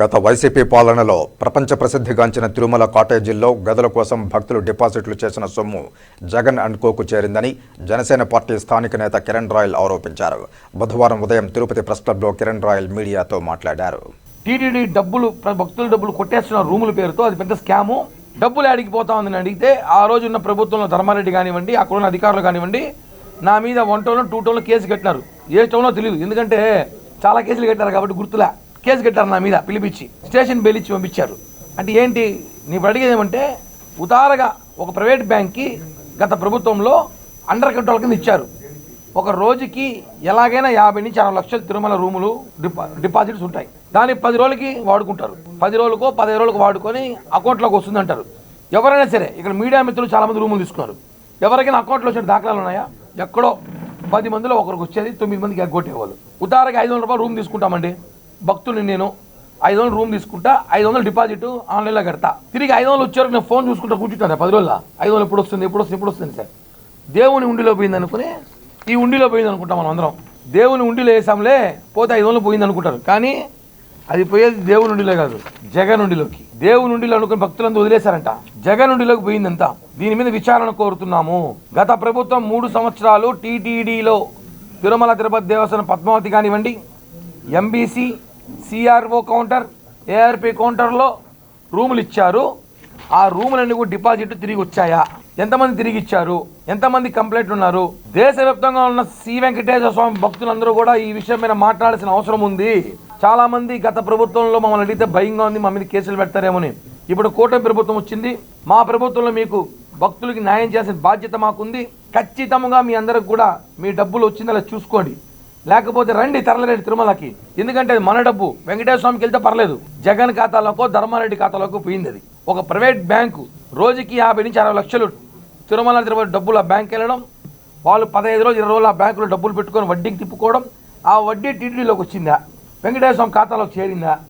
గత వైసీపీ పాలనలో ప్రపంచ ప్రసిద్ధిగాంచిన తిరుమల కాటేజీల్లో గదుల కోసం భక్తులు డిపాజిట్లు చేసిన సొమ్ము జగన్ అండ్ కోకు చేరిందని జనసేన పార్టీ స్థానిక నేత కిరణ్ రాయల్ ఆరోపించారు. బుధవారం ఉదయం తిరుపతి ప్రెస్ క్లబ్లో కిరణ్ రాయల్ మీడియాతో మాట్లాడారు. టీటీడీ డబ్బులు ప్ర- భక్తుల డబ్బులు కొట్టేస్తున్న రూముల పేరుతో అది పెద్ద స్కాము. డబ్బులు ఆడికి పోతా ఉందని అడిగితే ఆ రోజున్న ప్రభుత్వంలో ధర్మారెడ్డి కానివ్వండి అక్కడ ఉన్న అధికారులు కానివ్వండి నా మీద వన్ టౌన్లో టూ టౌన్లో కేసు కట్టినారు. ఏ టోన్లో తెలియదు ఎందుకంటే చాలా కేసులు కట్టారు కాబట్టి గుర్తులే. కేసు కట్టారు నా మీద పిలిపించి స్టేషన్ బెయిల్ ఇచ్చి పంపించారు. అంటే ఏంటి? నీ అడిగేది ఏమంటే ఉదారగా ఒక ప్రైవేట్ బ్యాంక్కి గత ప్రభుత్వంలో అండర్ కంట్రోల్ కింద ఇచ్చారు. ఒక రోజుకి ఎలాగైనా యాభై నుంచి అరవై లక్షల తిరుమల రూములు డిపా డిపాజిట్స్ ఉంటాయి. దాన్ని పది రోజులకి వాడుకుంటారు. పది రోజులకో పదిహేను రోజులకు వాడుకొని అకౌంట్లోకి వస్తుంది అంటారు. ఎవరైనా సరే ఇక్కడ మీడియా మిత్రులు చాలామంది రూములు తీసుకున్నారు. ఎవరికైనా అకౌంట్లో వచ్చిన దాఖలాలు ఉన్నాయా? ఎక్కడో పది మందిలో ఒకరికి వచ్చేది తొమ్మిది మందికి ఎగ్గొట్టేవాళ్ళు. ఉదాహరణకి ఐదు వందల రూపాయలు రూమ్ తీసుకుంటామండి. భక్తుని నేను ఐదు వందలు రూమ్ తీసుకుంటా ఐదు వందలు డిపాజిట్ ఆన్లైన్లో కడతా. తిరిగి ఐదు వందలు వచ్చారు నేను ఫోన్ చూసుకుంటా కూర్చుంటాను పది రోజుల. ఐదు వందలు ఎప్పుడు వస్తుంది ఎప్పుడు వస్తుంది ఎప్పుడు వస్తుంది సార్. దేవుని ఉండిలో పోయింది అనుకుని ఈ ఉండిలో పోయింది అనుకుంటాం మనం అందరం. దేవుని ఉండిలో వేసాంలే పోతే ఐదు వందలు పోయింది అనుకుంటారు. కానీ అది పోయేది దేవుని ఉండిలో కాదు జగన్ ఉండిలోకి. దేవుని ఉండిలో అనుకుని భక్తులందరూ వదిలేశారంట. జగన్ ఉండిలోకి పోయిందంతా. దీని మీద విచారణ కోరుతున్నాము. గత ప్రభుత్వం మూడు సంవత్సరాలు టీటీడీలో తిరుమల తిరుపతి దేవస్థానం పద్మావతి కానివ్వండి ఎంబీసీ సిఆర్ఓ కౌంటర్ ఏఆర్పి కౌంటర్లో రూములు ఇచ్చారు. ఆ రూములన్నీ కూడా డిపాజిట్ తిరిగి వచ్చాయా? ఎంతమంది తిరిగి ఇచ్చారు? ఎంతమంది కంప్లైంట్లు ఉన్నారు? దేశవ్యాప్తంగా ఉన్న శ్రీ వెంకటేశ్వర స్వామి భక్తులందరూ కూడా ఈ విషయం మీద మాట్లాడాల్సిన అవసరం ఉంది. చాలా మంది గత ప్రభుత్వంలో మమ్మల్ని అడిగితే భయంగా ఉంది మా మీద కేసులు పెడతారేమోని. ఇప్పుడు కూటమి ప్రభుత్వం వచ్చింది. మా ప్రభుత్వంలో మీకు భక్తులకి న్యాయం చేసే బాధ్యత మాకుంది. ఖచ్చితంగా మీ అందరికి కూడా మీ డబ్బులు వచ్చిందలా చూసుకోండి. లేకపోతే రండి తరలరెడ్డి తిరుమలకి. ఎందుకంటే అది మన డబ్బు. వెంకటేశ్వర స్వామికి వెళ్తే పర్లేదు. జగన్ ఖాతాలోకో ధర్మారెడ్డి ఖాతాలోకో పోయింది అది. ఒక ప్రైవేట్ బ్యాంకు రోజుకి యాభై నుంచి అరవై లక్షలు. తిరుమల తిరుపతి డబ్బులు ఆ బ్యాంక్ వెళ్ళడం వాళ్ళు పదహైదు రోజులు ఇరవై రోజులు ఆ బ్యాంకులో డబ్బులు పెట్టుకొని వడ్డీకి తిప్పుకోవడం ఆ వడ్డీ టీటీడీలోకి వచ్చిందా? వెంకటేశ్వర స్వామి ఖాతాలోకి చేరిందా?